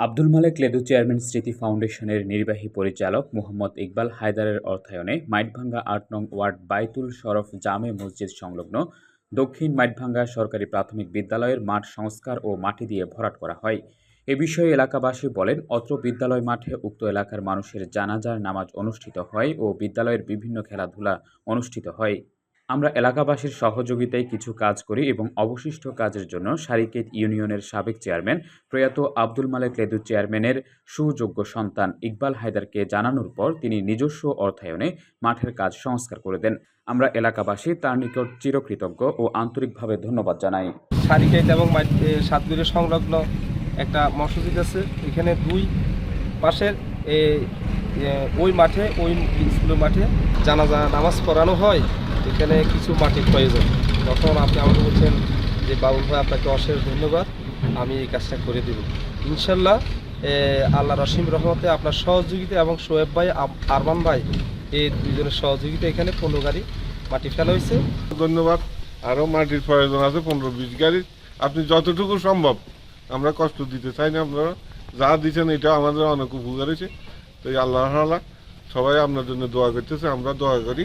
আব্দুল মালেক লেদু chairman স্মৃতি ফাউন্ডেশনের নির্বাহী পরিচালক মোহাম্মদ ইকবাল হায়দারের অর্থায়নে মাইটভাঙ্গা আট নং ওয়ার্ড বাইতুল শরফ জামে মসজিদ সংলগ্ন দক্ষিণ মাইটভাঙ্গা সরকারি প্রাথমিক বিদ্যালয়ের মাঠ সংস্কার ও মাটি দিয়ে ভরাট করা হয়। এ বিষয়ে এলাকাবাসী বলেন, অত্র বিদ্যালয় মাঠে উক্ত এলাকার মানুষের জানাজার নামাজ অনুষ্ঠিত হয় ও বিদ্যালয়ের বিভিন্ন খেলাধুলা অনুষ্ঠিত হয়। আমরা এলাকাবাসীর সহযোগিতায় কিছু কাজ করি এবং অবশিষ্ট কাজের জন্য সারিকেত ইউনিয়নের সাবেক চেয়ারম্যান প্রয়াত আব্দুল মালেক লেদু চেয়ারম্যানের সুযোগ্য সন্তান ইকবাল হায়দারকে জানানোর পর তিনি নিজস্ব অর্থায়নে মাঠের কাজ সংস্কার করে দেন। আমরা এলাকাবাসী তার নিকট চিরকৃতজ্ঞ ও আন্তরিকভাবে ধন্যবাদ জানাই। সারিকেট এবং সাতগুড়ি সংলগ্ন একটা মসজিদ আছে। এখানে দুই পাশের ওই মাঠে, ওই স্কুলের মাঠে জানাজা, নামাজ পড়ানো হয়। এখানে কিছু মাটির প্রয়োজন। তখন আপনি আমাকে বলছেন যে, বাবুল ভাই, আপনাকে অশেষ ধন্যবাদ। আমি এই কাজটা করে দেব। ইনশাল্লাহ আল্লাহ রসিম রহমতে আপনার সহযোগিতা এবং সোয়েব ভাই আরমান ভাই, এই দুজনের সহযোগিতা এখানে পনেরো গাড়ি মাটি ফেলা হয়েছে। ধন্যবাদ। আরও মাটির প্রয়োজন আছে, পনেরো বিশ গাড়ি। আপনি যতটুকু সম্ভব, আমরা কষ্ট দিতে চাই না আপনারা। যা দিচ্ছেন এটা আমাদের অনেক উপকার হয়েছে। তো আল্লাহ আল্লাহ সবাই আপনার জন্য দোয়া করতেছে, আমরা দোয়া করি।